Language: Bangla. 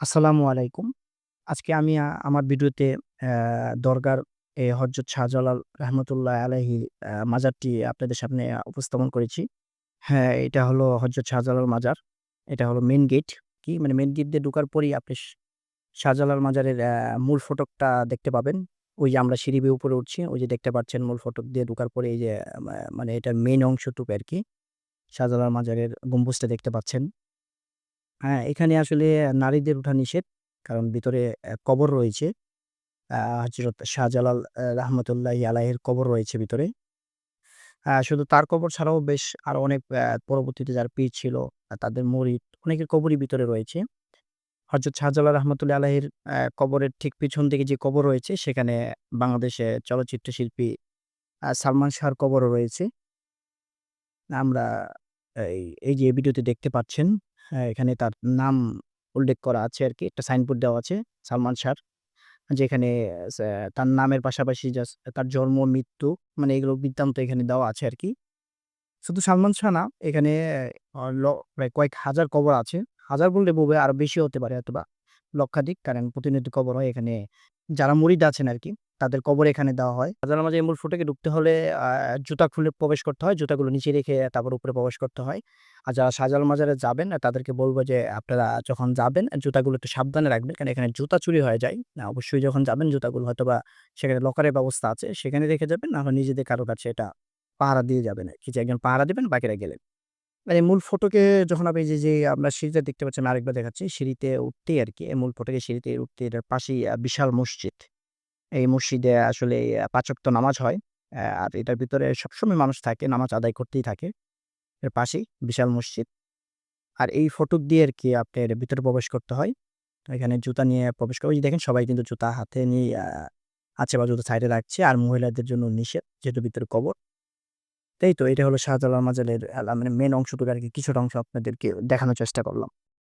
আসসালামু আলাইকুম। আজকে আমি আমার ভিডিওতে দরগার এ হযরত শাহজালাল রাহমাতুল্লাহ আলাইহি আ মাজারটি আপনাদের সামনে উপস্থাপন করেছি। হ্যাঁ, এটা হলো হযরত শাহজালাল মাজার। এটা হলো মেন গেট। কি মানে মেন গেট দিয়ে ঢোকার পরেই আপনি শাহজালাল মাজারের মূল ফটকটা দেখতে পাবেন। ওই যে আমরা সিঁড়ি উপরে উঠছি, ওই যে দেখতে পাচ্ছেন মূল ফটক দিয়ে ঢোকার পরে এই যে মানে এটার মেইন অংশটুকু আর কি শাহজালাল মাজারের গম্বুজটা দেখতে পাচ্ছেন। হ্যাঁ, এখানে আসলে নারীদের উঠা নিষেধ। কারণ ভিতরে কবর রয়েছে। আ হযরত শাহজালাল রাহমাতুল্লাহি আলাইহির কবর রয়েছে ভিতরে। আ শুধু তার কবর ছাড়াও বেশ আরও অনেক পরবর্তীতে যারা পীর ছিল, তাদের মুরিদ অনেকের কবরই ভিতরে রয়েছে। হযরত শাহজালাল রাহমাতুল্লাহি আলাইহির অ্যা কবরের ঠিক পিছন দিকে যে কবর রয়েছে, সেখানে বাংলাদেশে চলচ্চিত্র শিল্পী সালমান শাহর কবরও রয়েছে। আমরা এই এই যে ভিডিওতে দেখতে পাচ্ছেন, হ্যাঁ, এখানে তার নাম উল্লেখ করা আছে আর কি একটা সাইনবোর্ড দেওয়া আছে সালমান শাহর। যেখানে তার নামের পাশাপাশি জাস্ট তার জন্ম, মৃত্যু মানে এগুলো বৃত্তান্ত এখানে দেওয়া আছে আর কি শুধু সালমান শাহ না, এখানে কয়েক হাজার কবর আছে। হাজার বললে বলবে আরও বেশি হতে পারে হয়তোবা লক্ষাধিক। কারণ প্রতিনিয়ত কবর হয় এখানে। যারা মুরিদ আছেন আরকি, তাদের কবর এখানে দেওয়া হয়। শাহজালাল মাজারের মূল ফটকে ঢুকতে হলে জুতা খুলে প্রবেশ করতে হয়। জুতাগুলো নিচে রেখে তারপর উপরে প্রবেশ করতে হয়। আর যারা শাহজালাল মাজারে যাবেন তাদেরকে বলব যে আপনারা যখন যাবেন জুতাগুলো একটু সাবধানে রাখবেন। কারণ এখানে জুতা চুরি হয়ে যায়। আ অবশ্যই যখন যাবেন জুতাগুলো হয়তোবা সেখানে লকারের ব্যবস্থা আছে। সেখানে রেখে যাবেন। না নিজেদের কারও কাছে এটা পাহারা দিয়ে যাবেন। যে একজন পাহারা দিবেন, বাকিরা গেলেন। মানে মূল ফটকে যখন আপনি যে, যে আমরা সিঁড়িটা দেখতে পাচ্ছেন আমি আরেকবার দেখাচ্ছি। সিঁড়িতে উঠতেই আরকি মূল ফটকের সিঁড়িতে উঠতে এটার পাশেই বিশাল মসজিদ। এই মসজিদে আসলে আ ৫ ওয়াক্ত নামাজ হয়। আর এটার ভিতরে সবসময় মানুষ থাকে, নামাজ আদায় করতেই থাকে। এর পাশেই বিশাল মসজিদ। আর এই ফটক দিয়ে আরকি আপনার ভিতরে প্রবেশ করতে হয়। এখানে জুতা নিয়ে প্রবেশ করে দেখেন সবাই কিন্তু জুতা হাতে নিয়ে আছে বা জুতা সাইডে রাখছে। আর মহিলাদের জন্য নিষেধ। যেহেতু ভিতরে কবর। এই তো এটা হলো শাহজালাল মাজারের মানে মেন অংশটুকু আরকি, কিছুটা অংশ আপনাদেরকে দেখানোর চেষ্টা করলাম।